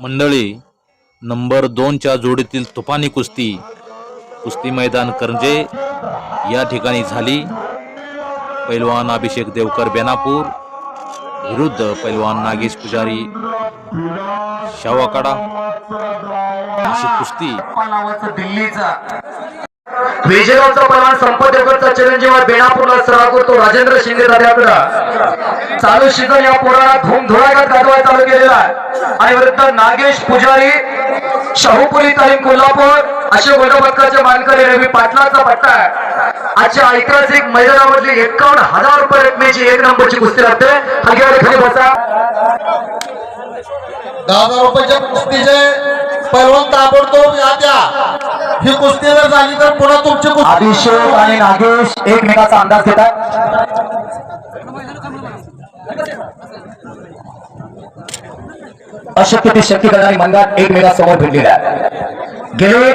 मंडळी नंबर दोनच्या जोडीतील तुफानी कुस्ती कुस्ती मैदान करंजे या ठिकाणी झाली. पैलवान अभिषेक देवकर बेनापूर विरुद्ध पैलवान नागेश पुजारी शावाकडा. अशी कुस्ती. दिल्लीचा. विजयरावचा परवान संपत देवकरचा चिरंजीव बेणापूरला सराव करतो राजेंद्र शिंदे दादाकडं चालू सीझन या पोराला धूम गाजवाय चालू केलेला आहे. आणि वृद्ध नागेश पुजारी शाहूपुरी तालीम कोल्हापूर असे पदकाचे मानकरी रवी पाटलाचा पट्टा आहे. आजच्या ऐतिहासिक मैदानामधली एकावन्न हजार रुपये रकमेची एक नंबरची कुस्ती लागते. हगेवाडी खाली बसा. दहा हजार रुपयाच्या कुस्तीचे पैलवान ताबडतोब या त्या ही कुस्ती जर झाली तर पुन्हा तुमची अभिषेक आणि नागेश एकमेकाचा अंदाज घेतात. अशक्य ते शक्य करणारी मंदात एकमेकासमोर भिडलेल्या आहेत. गेले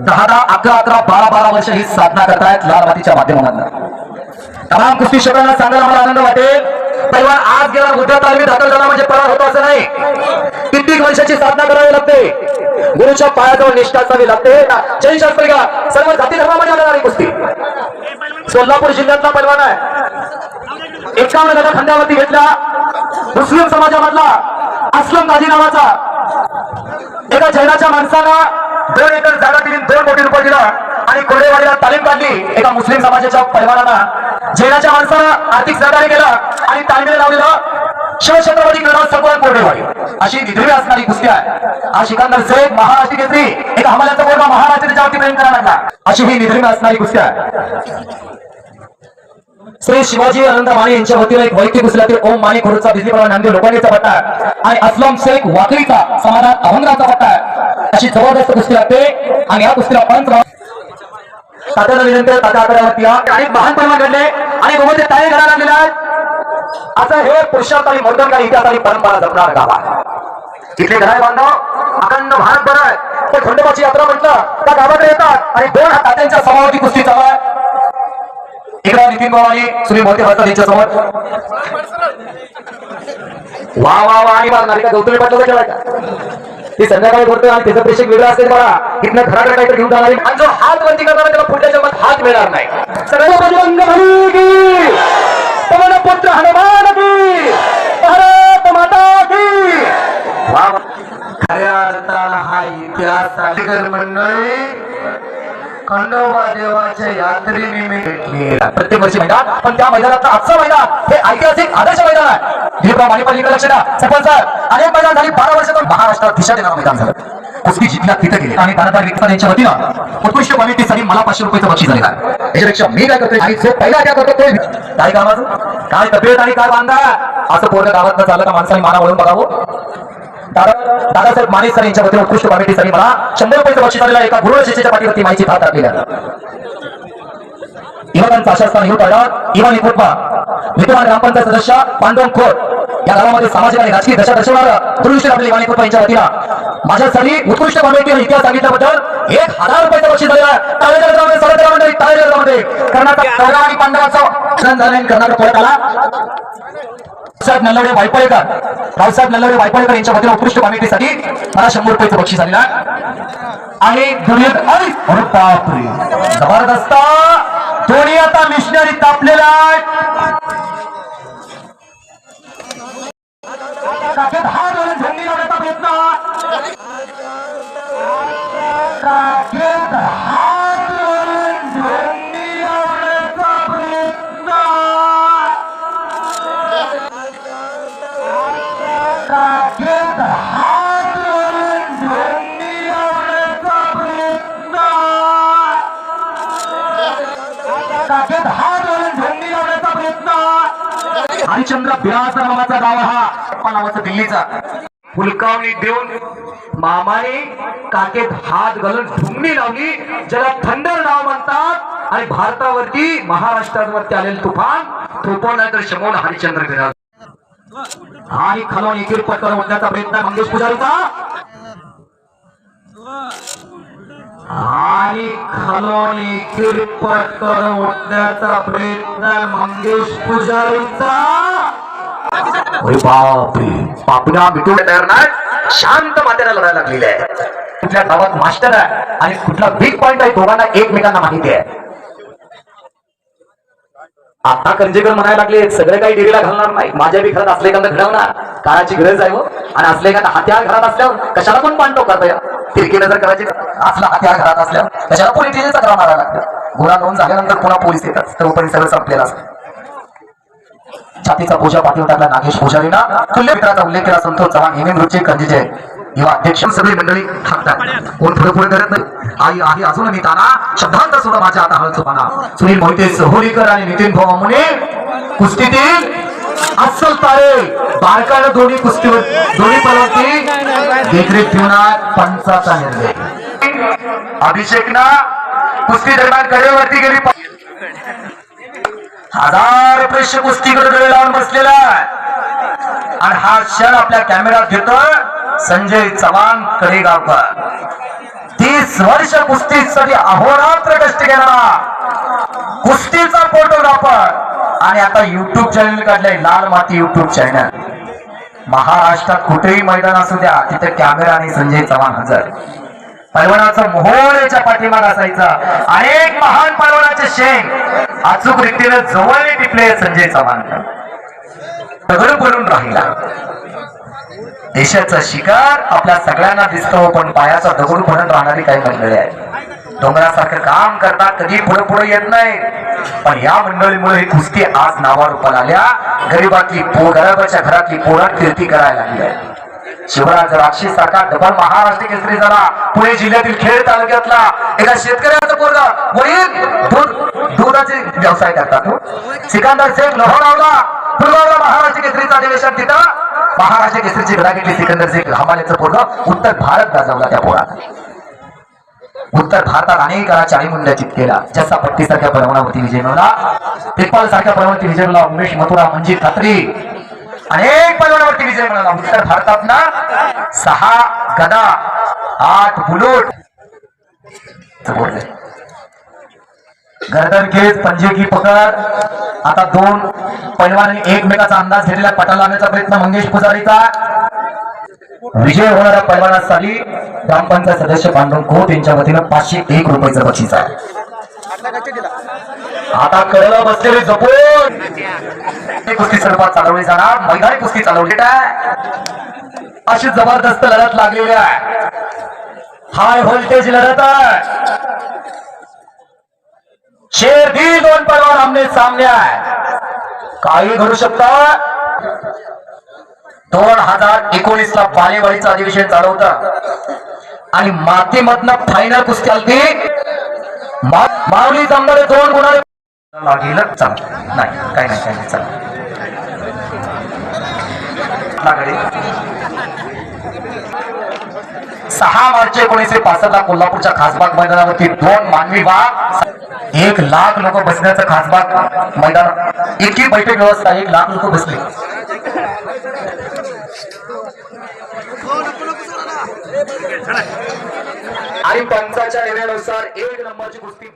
दहा दहा अकरा अकरा बारा बारा वर्ष ही साधना करतायत लाल मातीच्या माध्यमातून. तमाम कुस्ती शब्दांना सांगायला मला आनंद वाटेल. पहिला आज गेला उद्या तालमी दाखल झाला म्हणजे परार होतो असं नाही. कित्येक वर्षाची साधना करावी लागते. गुरुच्या पायाजवळ निष्ठा असावी लागते. जैन शास्त्री का? सर्व जाती धर्मामध्ये आलेला कुस्ती. सोलापूर जिल्ह्यातला पैलवान आहे. एकावन्न गदा खांद्यावरती घेतला. मुस्लिम समाजामधला अस्लम गाजी नावाचा. एका जैनाच्या माणसानं दोन एकर जागा दिली दोन कोटी रुपये दिला आणि कोडेवाडीला तालीम काढली. एका मुस्लिम समाजाच्या पैलवानानं जैनाच्या माणसाला आर्थिक सहकार्य केलं आणि तालमीला लावलेलं शिवछत्रपती गणराज सगळं कोरेवाडी अशी निधवी असणारी कुस्ती आहे. हा सिकंदर शेख महाराष्ट्र घेतली एका हमाल्याचा बोलवा महाराष्ट्र त्याच्यावरती प्रेम करायला लागला. अशी ही निधवी असणारी कुस्ती आहे. श्री शिवाजी अनंत माने यांच्या वतीने एक वैयक्तिक कुस्तीतील ओम माने खोडचा बिजलीप्रमाण नांदेड लोकांचा पट्टा आणि अस्लम शेख वाकरीचा समाधान अहंगाचा पट्टा अशी जबरदस्त कुस्ती लागते आणि या कुस्तीला पंच तात्याला विनंती आहे, तात्या आकड्यावरती आणि महान परिमाण घडले. आणि गोमते ताळे घडा लागलेला असं हे पुरुषार्थ आणि मोर्दनकार इतिहास आणि परंपरा जपणार गाव आहे. तिथले घराय बांधव अखंड भारत भर आहे. ते खंडोबाची यात्रा म्हटलं त्या गावाकडे येतात. आणि दोन तात्यांच्या समावती कुस्ती चालू आहे. इकडे नितीन बाबा आणि सुनील मोहिते भारतात यांच्या समोर वा वा वा आणि मारणार का गौतमी पाटला ठेवायचा ती संध्याकाळी करतोय आणि त्याचं प्रेक्षक वेगळं असते मला इथनं घराकडे काहीतरी घेऊन जाणार आणि जो हात वरती करणार त्याला पुढच्या जन्मात हात मिळणार नाही. सर्व बजरंग की. पवन पुत्र हनुमान की. भारत माता की. खऱ्या अर्थाला हा इतिहास आहे. मंडळी खंडोबा देवाच्या यात्रेनिमित्त प्रत्येक वर्षी मैदान पण त्या मैदानातलं आजचं मैदान हे ऐतिहासिक आदर्श मैदान आहे. लक्ष द्या अनेक मैदान झाली. बारा वर्षातून महाराष्ट्रात दिशा देणारं मैदान झालं. कुस्ती गेले. आणि यांच्या वतीनं उत्कृष्ट क्वालिटीसाठी मला पाचशे रुपयाचं बक्षीस याच्यापेक्षा मी काय करतोय? आणि जो पहिला काय करतो तो काय कामाचं काय तब्येत आणि काय बांधा? असं पूर्ण गावात झालं का माणसाने माना वळून बघावं? दादा दादासाहेब माने सर यांच्या वतीने उत्कृष्ट कॉमेडीसाठी मला शंभर रुपयाचं बक्षीस झालेला एका गुरुशिष्याच्या पाठीवरती माहिती भात टाकलेल्या युवकांचा आशास्थान युवक आढाव इमानी कोटमा विद्यमान ग्रामपंचायत सदस्य पांडव खोट या गावामध्ये सामाजिक आणि राजकीय दशा दर्शवणारा दुरुष्ट आपले इमानी कोटमा यांच्या वतीनं माझ्यासाठी उत्कृष्ट कॉमेंटी इतिहास सांगितल्याबद्दल एक हजार रुपयाचं बक्षीस झालेला आहे. टाळेच्या गजरामध्ये मंडळी टाळेच्या कर्नाटक कौरव आणि पांडवाचा झाले कर्नाटक परत आला. रावसाहेब नल्लवडे वायपळेकर. रावसाहेब नल्लवडे वायपळेकर यांच्या वतीने उत्कृष्ट कॉमेडीसाठी मला शंभर रुपयाचं बक्षीस आलेला आहे. आणि जबरदस्त! दोन्ही आता मिशनरी तापलेला हा काखेत हात घालून झेंडी लावण्याचा प्रयत्न. हरिश्चंद्र बिराचा नावाचा गाव हा. आपा नावाचा दिल्लीचा. फुलकावणी देऊन मामाने काकेत हात घालून ढुंगणी लावली. ज्याला थंडर नाव म्हणतात आणि भारतावरती महाराष्ट्रावरती आलेलं तुफान थोपवण्याचं तर शमोन हरिश्चंद्र बिराज आणि खालून एकीर पटकन ओढण्याचा प्रयत्न मंगेश पुजारीचा. आणि खालून किरपट करून उठण्याचा प्रयत्न मंगेश पुजारीचा. बापरे पापण्या मिटून तयार नाही शांत मात्याला लढायला लागलेले आहे. कुठल्या गावात मास्टर आहे आणि कुठला वीक पॉइंट आहे दोघांना एकमेकांना माहिती आहे. आता कंजेकर म्हणायला लागले सगळे काही डिग्रीला घालणार नाही माझ्या बी घरात असले एखादं घडवणार. काळाची गरज आहे हो. आणि असले एखादा हत्यार घरात असल्यावर कशाला पण पांडव करता तिरकीला जर नजर करायची असला हत्यार घरात असल्यावर त्याच्याला पोलीस तक्रार मारायला लागतं गुन्हा नोंद झाल्यानंतर पुन्हा पोलीस येतात. तोपर्यंत परिसर संपलेला असतो. छातीचा पूजा पाठीवर टाकला नागेश पुजारीना तुल्य मित्राचा उल्लेख केला संतोष चव्हाण हेमे नृत्य कंजीचे युवा अध्यक्ष सगळी मंडळी थांबतात. कोण पुढे पुढे करत नाही? आई आहे अजून मी ताना. शब्दांत सुद्धा माझ्या आता हळद पाना सुनील मोहिते सोहोलीकर आणि नितीन भाऊ मुने कुस्तीतील अस्सल तारे. बारकानं दोन्ही कुस्तीवर दोन्ही पलवती. देखरेख ठेवणार पंचाचा निर्णय. अभिषेक ना कुस्ती दरम्यान कडेवरती गेली. हजार प्रेक्षक कुस्तीकडे डोळे लावून बसलेला आहे. आणि हा क्षण आपल्या कॅमेऱ्यात घेतोय संजय चव्हाण कडेगावकर. तीस वर्ष कुस्तीसाठी अहोरात्र कष्ट घेणारा कुस्तीचा फोटोग्राफर आणि आता युट्यूब चॅनल काढलंय लाल माती युट्यूब चॅनल महाराष्ट्रात कुठेही मैदान असू द्या तिथे कॅमेरा आणि संजय चव्हाण हजर. पैलवानाचा मोहोळ याच्या पाठीमाग असायचा. अनेक महान पैलवानाचे शेंग अचूक रीतीने जवळ टिपले संजय चव्हाण. दगड बनून राहिला. देशाचा शिकार आपल्या सगळ्यांना दिसतो पण पायाचा दगड बनून राहणारी काही मंडळी आहेत. डोंगरासारखं काम करतात कधी पुढे पुढे येत नाही. पण या मंडळीमुळे ही कुस्ती आज नावारूपाला आल्या. गरीबातली पो गरीबाच्या घरातली पोरात कीर्ती करायला लागली आहे शिवराज राक्षी साखा डबल महाराष्ट्र केसरी झाला पुणे जिल्ह्यातील खेड तालुक्यातला एका शेतकऱ्याचा पोरगा वडील दूध दुधाचे व्यवसाय करतात. सिकंदर शेख लोहरावला पुलगावला महाराष्ट्र केसरीचा अधिवेशन तिथं. महाराष्ट्र केसरीची घडा घेतली सिकंदर शेख हमालेचं पोरगा उत्तर भारत गाजवला त्या पोरात उत्तर भारतात अनेक वेळा चाळी मुंड्या केला. जसा पट्टीसारख्या सारख्या परवानावरती विजय मिळवला पिप्पल सारख्या परवानावरती विजय मिळवला उमेश मथुरा मंजित खात्री अनेक परवानावरती विजय मिळवला. उत्तर भारतात ना सहा गदा आठ बुलोट. बोलले गर्दन खेच पंजे की पकड. आता दोन पैलवानांनी एकमेकाचा अंदाज घेतलेला पटाला लावण्याचा प्रयत्न मंगेश पुजारीचा. विजय होणाऱ्या साली ग्रामपंचायत सदस्य पांडव खोत यांच्या वतीनं पाचशे एक रुपयाचं बक्षीस आहे. आता कळलं बसलेले जपून. कुस्ती स्वरूपात चालवली जाणार. मैदानी कुस्ती चालवली आहे. अशी जबरदस्त लढत लागलेली आहे. हाय व्होल्टेज लढत आहे. शेर भी दोन पैलवान आमने सामने आहे. काही घडू शकता? दोन हजार एकोणीस ला बालेवाडीचं अधिवेशन चालू होतं आणि मातीमधनं फायनल कुस्ती आलती. माऊली जमणारे दोन गुणारे लागेल. नाही काय नाही काय नाही. सहा मार्च एकोणीसशे पासष्ट ला कोल्हापूरच्या खासबाग मैदानावरती दोन मानवी वाघ एक लाख लोक बसण्याचं खासबाग मैदान. इतकी बैठक व्यवस्था एक लाख लोक बसले. आणि पंचाच्या निर्णयानुसार एक नंबरची कुस्ती